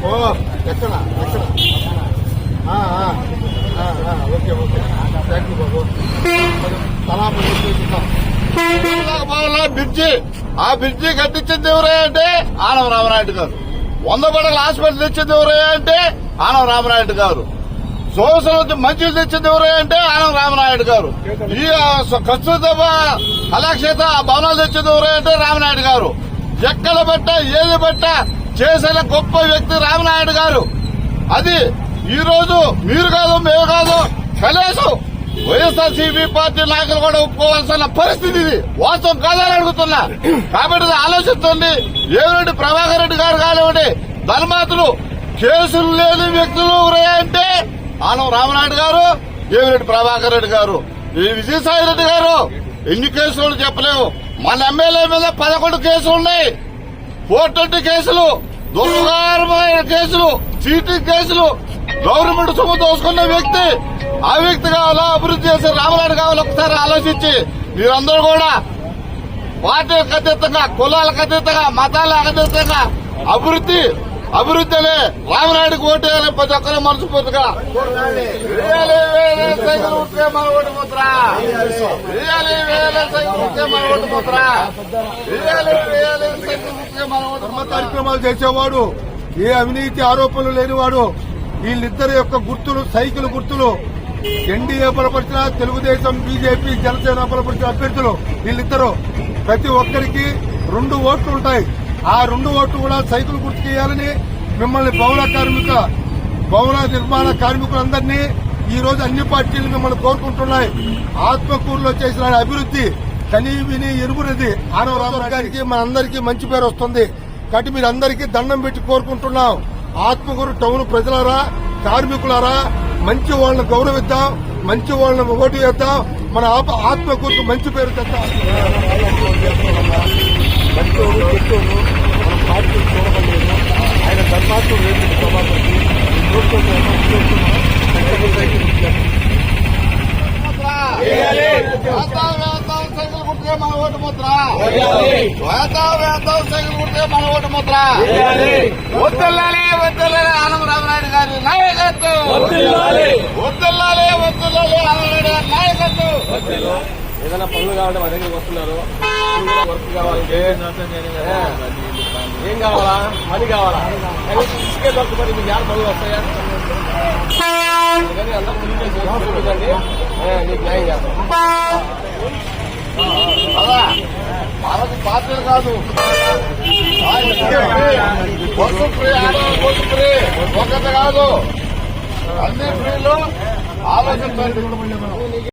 ఓ ఎక్కడ ఎక్కడ okay okay thank you బాబు సలాం బాగులా బ్రిడ్జి ఆ బ్రిడ్జి కట్టించింది ఎవరయ్యా అంటే ఆనవ రామరాయుడు గారు వంద పడగల హాస్పిటల్ తెచ్చింది ఎవరయ్యా అంటే ఆనవ రామరాయుడు గారు సోమసులు మంచిలు తెచ్చింది ఎవరయ్యా అంటే రామనాయుడు గారు. ఈ కస్తూర్బ కళాక్షేత్ర భవనాలు తెచ్చింది ఎవరయ్యా అంటే రామనాయుడు గారు. ఎక్కడ బట్ట ఏది బట్ట చేసిన గొప్ప వ్యక్తి రామనాయుడు గారు. అది ఈ రోజు మీరు కాదు మేము కాదు కనీసం వైఎస్ఆర్ సిపి పార్టీ నాయకులు కూడా ఒప్పుకోవాల్సిన పరిస్థితి ఇది. వాస్తవం కాదని అడుగుతున్నా. కాబట్టి ఆలోచిస్తుంది. ఏమిరెడ్డి ప్రభాకర్ రెడ్డి గారు కానివ్వండి ధర్మాతులు కేసులు లేని వ్యక్తులు ఎవరయ్యా అంటే ఆనం రామనాయుడు గారు ఏమిరెడ్డి ప్రభాకర్ రెడ్డి గారు ఈ విజయసాయి రెడ్డి గారు ఎన్ని కేసులు చెప్పలేవు. మన ఎమ్మెల్యే మీద పదకొండు కేసులు ఉన్నాయి. ఫోర్ ట్వంటీ కేసులు దుర్గారమైన కేసులు చీటింగ్ కేసులు గవర్నమెంట్ సొమ్ము దోసుకున్న వ్యక్తి ఆ వ్యక్తి కావాలా అభివృద్ధి చేసే రామనాయుడు కావాలా ఒకసారి ఆలోచించి. మీరందరూ కూడా పార్టీలకు అతీతంగా కులాలకు అతీతంగా మతాలకు అతీతంగా అభివృద్ధి అభివృద్ధి రామనాయుడుకు రామనాయుడికి ఓటు వేయాలి ప్రతి ఒక్కరు మనస్ఫూర్తిగా సైకిల్ ఉంటే మన ఓటు ముద్ర. వేయాలి వేయాలి సైకిల్ ఉంటే మన ఓటు ముద్ర. వేయాలి వేయాలి సైకిల్ ఉంటే మన ఓటు కార్యక్రమాలు చేసేవాడు ఏ అవినీతి ఆరోపణలు లేనివాడు వీళ్ళిద్దరి యొక్క గుర్తులు సైకిల్ గుర్తులు ఎన్డీఏ బలపరిచిన తెలుగుదేశం బీజేపీ జనసేన బలపరిచిన అభ్యర్థులు వీళ్ళిద్దరూ ప్రతి ఒక్కరికి రెండు ఓట్లు ఉంటాయి. ఆ రెండు ఓట్లు కూడా సైకిల్ గుర్తు వేయాలని మిమ్మల్ని భవన కార్మిక భవన నిర్మాణ కార్మికులందరినీ ఈ రోజు అన్ని పార్టీలు మిమ్మల్ని కోరుకుంటున్నాయి. ఆత్మకూరులో చేసిన అభివృద్ధి కని విని ఎరుగునది ఆనవ రామరావు గారికి మనందరికీ మంచి పేరు వస్తుంది. కాబట్టి మీరు అందరికీ దండం పెట్టి కోరుకుంటున్నాం. ఆత్మకూరు టౌన్ ప్రజలారా కార్మికులారా మంచి వాళ్ళని గౌరవిద్దాం మంచి వాళ్ళని ఓటు వేద్దాం. మన ఆప- ఆత్మకూరుకు మంచి పేరు తెద్దాం. మంచోడు చెట్టోడు మన పార్టీ చూడలేదు ఆయన ధర్మాత్మ రేపు ప్రభావం సైకిల్ కుట్టే మన ఓటు ముద్ర వేతాం వేతాం సైకిల్ కుట్టే మన ఓటు ముద్ర వద్దల్లాలే వద్దల్లాలే ఆనం రామనాయుడు గారి నాయకత్వం వద్దల్లాలే నాయకత్వం. ఏదైనా పనులు కావాలంటే మా దగ్గరికి వస్తున్నారు. వర్క్ కావాలంటే ఏం కావాలా? పని కావాలా? కనీసం ఇసుకే దొరకబడి మీకు యారు పనులు వస్తాయా? కానీ అందరూ ముందు చేసుకుంటుందండి నీకు న్యాయం చేస్తాం. వాళ్ళకి మనకు పాత్రలు కాదు. బస్సు ఫ్రీ ఆడవాళ్ళ బస్సు ఫ్రీ. ఒకటి కాదు. అన్ని ఫ్రీలో ఆలోచించండి